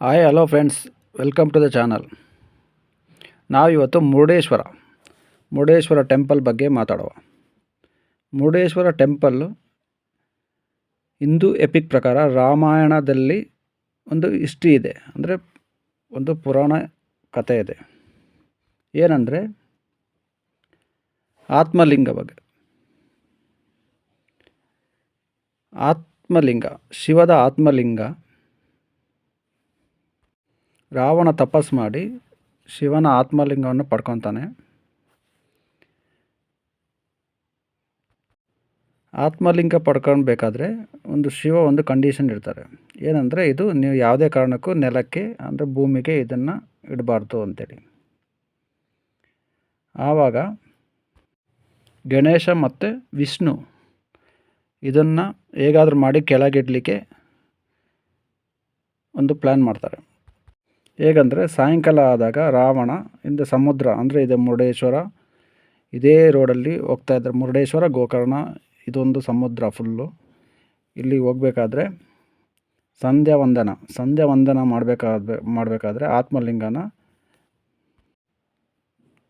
Hi hello friends welcome to the channel ನಾವಿವತ್ತು Murudeshwar Murudeshwar temple ಬಗ್ಗೆ ಮಾತಾಡುವ. ಮುರುಡೇಶ್ವರ ಟೆಂಪಲ್ಲು ಹಿಂದೂ ಎಪಿಕ್ ಪ್ರಕಾರ ರಾಮಾಯಣದಲ್ಲಿ ಒಂದು ಹಿಸ್ಟ್ರಿ ಇದೆ. ಅಂದರೆ ಒಂದು ಪುರಾಣ ಕಥೆ ಇದೆ. ಏನಂದರೆ ಆತ್ಮಲಿಂಗ ಬಗ್ಗೆ. ಆತ್ಮಲಿಂಗ, ಶಿವದ ಆತ್ಮಲಿಂಗ ರಾವಣ ತಪಸ್ ಮಾಡಿ ಶಿವನ ಆತ್ಮಲಿಂಗವನ್ನು ಪಡ್ಕೊತಾನೆ. ಆತ್ಮಲಿಂಗ ಪಡ್ಕೊಳ್ಬೇಕಾದ್ರೆ ಒಂದು ಶಿವ ಒಂದು ಕಂಡೀಷನ್ ಇಡ್ತಾರೆ. ಏನಂದರೆ ಇದು ನೀವು ಯಾವುದೇ ಕಾರಣಕ್ಕೂ ನೆಲಕ್ಕೆ ಅಂದರೆ ಭೂಮಿಗೆ ಇದನ್ನು ಇಡಬಾರ್ದು ಅಂತೇಳಿ. ಆವಾಗ ಗಣೇಶ ಮತ್ತು ವಿಷ್ಣು ಇದನ್ನು ಹೇಗಾದರೂ ಮಾಡಿ ಕೆಳಗಿಡಲಿಕ್ಕೆ ಒಂದು ಪ್ಲ್ಯಾನ್ ಮಾಡ್ತಾರೆ. ಹೇಗಂದರೆ ಸಾಯಂಕಾಲ ಆದಾಗ ರಾವಣ ಹಿಂದೆ ಸಮುದ್ರ, ಅಂದರೆ ಇದೆ ಮುರುಡೇಶ್ವರ, ಇದೇ ರೋಡಲ್ಲಿ ಹೋಗ್ತಾ ಇದ್ದಾರೆ. ಮುರುಡೇಶ್ವರ, ಗೋಕರ್ಣ, ಇದೊಂದು ಸಮುದ್ರ ಫುಲ್ಲು ಇಲ್ಲಿ ಹೋಗಬೇಕಾದ್ರೆ ಸಂಧ್ಯಾ ವಂದನ ಸಂಧ್ಯಾ ವಂದನ ಮಾಡಬೇಕಾದ ಮಾಡಬೇಕಾದ್ರೆ ಆತ್ಮಲಿಂಗನ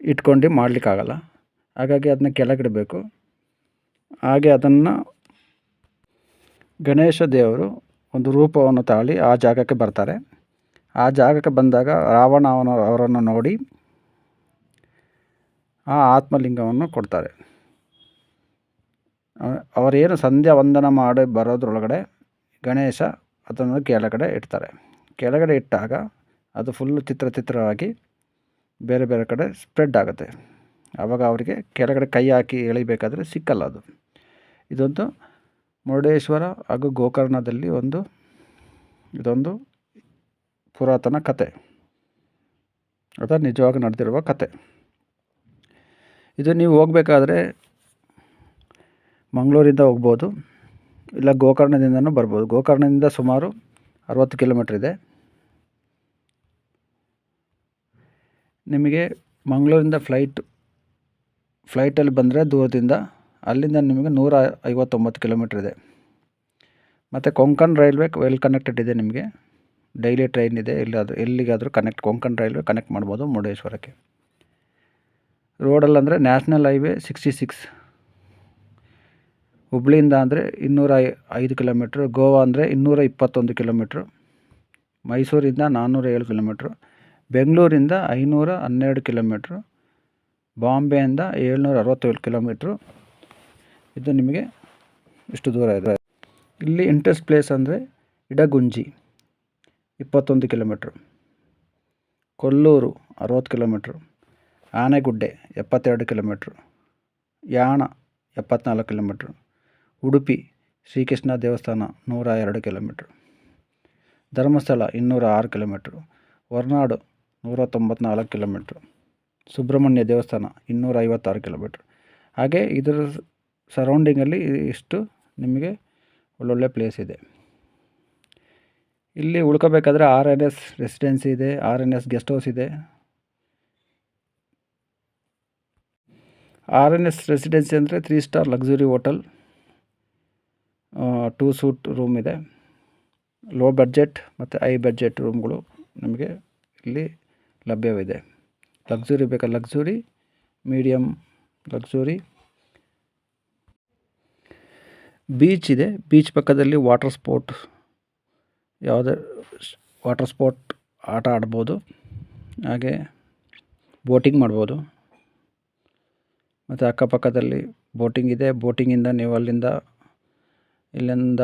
ಇಟ್ಕೊಂಡು ಮಾಡಲಿಕ್ಕಾಗಲ್ಲ. ಹಾಗಾಗಿ ಅದನ್ನ ಕೆಳಗಿಡಬೇಕು. ಹಾಗೆ ಅದನ್ನು ಗಣೇಶ ದೇವರು ಒಂದು ರೂಪವನ್ನು ತಾಳಿ ಆ ಜಾಗಕ್ಕೆ ಬರ್ತಾರೆ. ಆ ಜಾಗಕ್ಕೆ ಬಂದಾಗ ರಾವಣ ಅವನ, ಅವರನ್ನು ನೋಡಿ ಆ ಆತ್ಮಲಿಂಗವನ್ನು ಕೊಡ್ತಾರೆ. ಅವರೇನು ಸಂಧ್ಯಾ ವಂದನ ಮಾಡಿ ಬರೋದ್ರೊಳಗಡೆ ಗಣೇಶ ಅದನ್ನು ಕೆಳಗಡೆ ಇಡ್ತಾರೆ. ಕೆಳಗಡೆ ಇಟ್ಟಾಗ ಅದು ಫುಲ್ಲು ಚಿತ್ರ ಚಿತ್ರವಾಗಿ ಬೇರೆ ಬೇರೆ ಕಡೆ ಸ್ಪ್ರೆಡ್ ಆಗುತ್ತೆ. ಆವಾಗ ಅವರಿಗೆ ಕೆಳಗಡೆ ಕೈ ಹಾಕಿ ಎಳಿಬೇಕಾದ್ರೆ ಸಿಕ್ಕಲ್ಲ ಅದು. ಇದೊಂದು ಮುರುಡೇಶ್ವರ ಹಾಗೂ ಗೋಕರ್ಣದಲ್ಲಿ ಒಂದು, ಇದೊಂದು ಪುರಾತನ ಕತೆ. ಅಥವಾ ನಿಜವಾಗಿ ನಡೆದಿರುವ ಕತೆ. ಇದು ನೀವು ಹೋಗಬೇಕಾದ್ರೆ ಮಂಗಳೂರಿಂದ ಹೋಗ್ಬೋದು, ಇಲ್ಲ ಗೋಕರ್ಣದಿಂದನೂ ಬರ್ಬೋದು. ಗೋಕರ್ಣದಿಂದ ಸುಮಾರು ಅರವತ್ತು ಕಿಲೋಮೀಟ್ರ್ ಇದೆ. ನಿಮಗೆ ಮಂಗಳೂರಿಂದ ಫ್ಲೈಟ್, ಫ್ಲೈಟಲ್ಲಿ ಬಂದರೆ ದೂರದಿಂದ ಅಲ್ಲಿಂದ ನಿಮಗೆ ನೂರ ಐವತ್ತೊಂಬತ್ತು ಕಿಲೋಮೀಟ್ರ್ ಇದೆ. ಮತ್ತು ಕೊಂಕಣ್ ರೈಲ್ವೆ ವೆಲ್ ಕನೆಕ್ಟೆಡ್ ಇದೆ ನಿಮಗೆ. ಡೈಲಿ ಟ್ರೈನ್ ಇದೆ ಎಲ್ಲಾದರೂ ಎಲ್ಲಿಗಾದರೂ ಕನೆಕ್ಟ್ ಕೊಂಕಣ ರೈಲ್ವೆ ಕನೆಕ್ಟ್ ಮಾಡ್ಬೋದು ಮುರುಡೇಶ್ವರಕ್ಕೆ. ರೋಡಲ್ಲಿ ಅಂದರೆ ನ್ಯಾಷನಲ್ ಹೈವೇ ಸಿಕ್ಸ್ಟಿ ಸಿಕ್ಸ್ ಹುಬ್ಳಿಯಿಂದ ಅಂದರೆ ಇನ್ನೂರ ಐದು ಕಿಲೋಮೀಟ್ರ್ ಗೋವಾ ಅಂದರೆ ಇನ್ನೂರ ಇಪ್ಪತ್ತೊಂದು ಕಿಲೋಮೀಟ್ರ್ ಮೈಸೂರಿಂದ ನಾನ್ನೂರ ಏಳು ಕಿಲೋಮೀಟ್ರ್ ಬೆಂಗಳೂರಿಂದ ಐನೂರ ಹನ್ನೆರಡು ಕಿಲೋಮೀಟ್ರ್ ಬಾಂಬೆಯಿಂದ ಏಳ್ನೂರ ಅರವತ್ತೇಳು ಕಿಲೋಮೀಟ್ರು ಇದು ನಿಮಗೆ ಇಷ್ಟು ದೂರ ಇದೆ. ಇಲ್ಲಿ ಇಂಟ್ರೆಸ್ಟ್ ಪ್ಲೇಸ್ ಅಂದರೆ ಇಡಗುಂಜಿ. ಇಪ್ಪತ್ತೊಂದು ಕಿಲೋಮೀಟ್ರು. ಕೊಲ್ಲೂರು ಅರವತ್ತು ಕಿಲೋಮೀಟ್ರ್. ಆನೆಗುಡ್ಡೆ ಎಪ್ಪತ್ತೆರಡು ಕಿಲೋಮೀಟ್ರು. ಯಾಣ ಎಪ್ಪತ್ನಾಲ್ಕು ಕಿಲೋಮೀಟ್ರು. ಉಡುಪಿ ಶ್ರೀಕೃಷ್ಣ ದೇವಸ್ಥಾನ ನೂರ ಎರಡು ಕಿಲೋಮೀಟ್ರು. ಧರ್ಮಸ್ಥಳ ಇನ್ನೂರ ಆರು ಕಿಲೋಮೀಟ್ರು. ಹೊರನಾಡು ನೂರ ತೊಂಬತ್ನಾಲ್ಕು ಕಿಲೋಮೀಟ್ರು. ಸುಬ್ರಹ್ಮಣ್ಯ ದೇವಸ್ಥಾನ ಇನ್ನೂರ ಐವತ್ತಾರು ಕಿಲೋಮೀಟ್ರ್. ಹಾಗೆ ಇದರ ಸರೌಂಡಿಂಗಲ್ಲಿ ಇಷ್ಟು ನಿಮಗೆ ಒಳ್ಳೊಳ್ಳೆ ಪ್ಲೇಸ್ ಇದೆ. ಇಲ್ಲಿ ಉಳ್ಕೋಬೇಕಾದ್ರೆ ಆರ್ ಎನ್ ಎಸ್ ರೆಸಿಡೆನ್ಸಿ ಇದೆ, R N S guest house ಇದೆ. ಆರ್ ಎನ್ ಎಸ್ ರೆಸಿಡೆನ್ಸಿ ಅಂದರೆ three star luxury hotel two suite room ಇದೆ. ಲೋ ಬಡ್ಜೆಟ್ ಮತ್ತು ಹೈ ಬಡ್ಜೆಟ್ ರೂಮ್ಗಳು ನಮಗೆ ಇಲ್ಲಿ ಲಭ್ಯವಿದೆ. ಲಕ್ಸುರಿ ಬೇಕಾ? ಲಕ್ಸುರಿ ಮೀಡಿಯಮ್ ಲಕ್ಸುರಿ ಬೀಚ್ ಇದೆ. ಬೀಚ್ ಪಕ್ಕದಲ್ಲಿ ವಾಟರ್ ಸ್ಪೋರ್ಟ್ ಯಾವುದೇ ವಾಟರ್ ಸ್ಪೋರ್ಟ್ ಆಟ ಆಡ್ಬೋದು, ಹಾಗೆ ಬೋಟಿಂಗ್ ಮಾಡ್ಬೋದು. ಮತ್ತು ಅಕ್ಕಪಕ್ಕದಲ್ಲಿ ಬೋಟಿಂಗ್ ಇದೆ. ಬೋಟಿಂಗಿಂದ ನೀವು ಅಲ್ಲಿಂದ, ಇಲ್ಲಿಂದ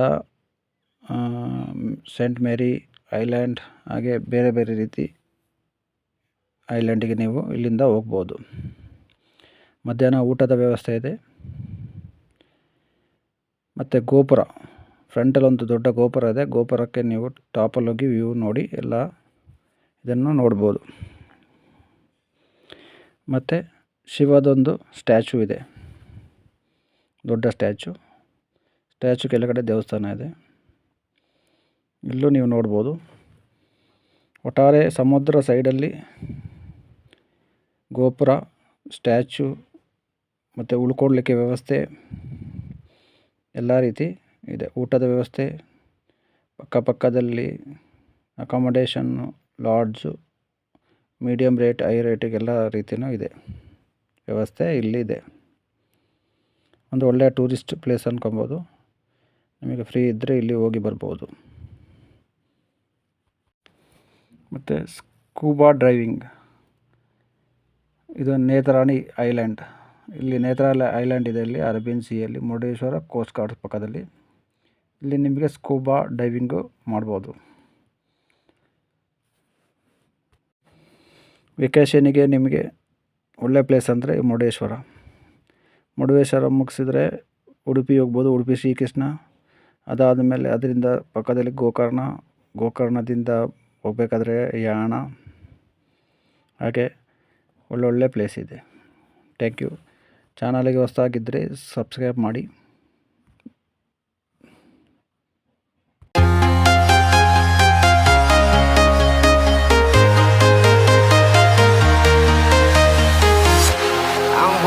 ಸೇಂಟ್ ಮೇರಿ ಐಲ್ಯಾಂಡ್, ಹಾಗೆ ಬೇರೆ ಬೇರೆ ರೀತಿ ಐಲ್ಯಾಂಡಿಗೆ ನೀವು ಇಲ್ಲಿಂದ ಹೋಗ್ಬೋದು. ಮಧ್ಯಾಹ್ನ ಊಟದ ವ್ಯವಸ್ಥೆ ಇದೆ. ಮತ್ತು ಗೋಪುರ. ಫ್ರಂಟಲ್ಲಿ ಒಂದು ದೊಡ್ಡ ಗೋಪುರ ಇದೆ. ಗೋಪುರಕ್ಕೆ ನೀವು ಟಾಪಲ್ಲಿ ಹೋಗಿ ವ್ಯೂ ನೋಡಿ, ಎಲ್ಲ ಇದನ್ನು ನೋಡ್ಬೋದು. ಮತ್ತು ಶಿವದೊಂದು ಸ್ಟ್ಯಾಚು ಇದೆ. ದೊಡ್ಡ ಸ್ಟ್ಯಾಚು. ಸ್ಟ್ಯಾಚು ಕೆಳಗಡೆ ದೇವಸ್ಥಾನ ಇದೆ. ಇಲ್ಲೂ ನೀವು ನೋಡ್ಬೋದು. ಒಟ್ಟಾರೆ ಸಮುದ್ರ ಸೈಡಲ್ಲಿ ಗೋಪುರ, ಸ್ಟ್ಯಾಚು ಮತ್ತು ಉಳ್ಕೊಳ್ಲಿಕ್ಕೆ ವ್ಯವಸ್ಥೆ ಎಲ್ಲ ರೀತಿ ಇದೆ. ಊಟದ ವ್ಯವಸ್ಥೆ ಅಕ್ಕಪಕ್ಕದಲ್ಲಿ ಅಕಮಡೇಷನ್ನು ಲಾಡ್ಜು ಮೀಡಿಯಮ್ ರೇಟ್ ಹೈ ರೇಟಿಗೆಲ್ಲ ರೀತಿಯೂ ಇದೆ. ವ್ಯವಸ್ಥೆ ಇಲ್ಲಿದೆ. ಒಂದು ಒಳ್ಳೆಯ ಟೂರಿಸ್ಟ್ ಪ್ಲೇಸ್ ಅಂದ್ಕೊಬೋದು ನಿಮಗೆ ಫ್ರೀ ಇದ್ದರೆ ಇಲ್ಲಿ ಹೋಗಿ ಬರ್ಬೋದು. ಮತ್ತು ಸ್ಕೂಬಾ ಡ್ರೈವಿಂಗ್ ಇದು ನೇತ್ರಾಣಿ ಐಲ್ಯಾಂಡ್ ಇಲ್ಲಿ ನೇತ್ರಾಲ ಐಲ್ಯಾಂಡ್ ಇದೆ. ಇಲ್ಲಿ ಅರಬಿನ್ ಸಿಯಲ್ಲಿ ಮುರುಡೇಶ್ವರ ಕೋಸ್ಟ್ ಗಾರ್ಡ್ ಪಕ್ಕದಲ್ಲಿ. ಇಲ್ಲಿ ನಿಮಗೆ ಸ್ಕೂಬಾ ಡೈವಿಂಗು ಮಾಡ್ಬೋದು. ವೆಕೇಷನಿಗೆ ನಿಮಗೆ ಒಳ್ಳೆ ಪ್ಲೇಸ್ ಅಂದರೆ ಮುರುಡೇಶ್ವರ. ಮುರುಡೇಶ್ವರ ಮುಗಿಸಿದ್ರೆ ಉಡುಪಿ ಹೋಗ್ಬೋದು, ಉಡುಪಿ ಶ್ರೀಕೃಷ್ಣ. ಅದಾದ ಮೇಲೆ ಅದರಿಂದ ಪಕ್ಕದಲ್ಲಿ ಗೋಕರ್ಣ, ಗೋಕರ್ಣದಿಂದ ಹೋಗ್ಬೇಕಾದ್ರೆ ಯಾಣ. ಹಾಗೆ ಒಳ್ಳೊಳ್ಳೆ ಪ್ಲೇಸ್ ಇದೆ. Thank you. ಚಾನಲಿಗೆ ಹೊಸದಾಗಿದ್ದರೆ ಸಬ್ಸ್ಕ್ರೈಬ್ ಮಾಡಿ.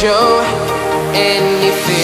show any fear.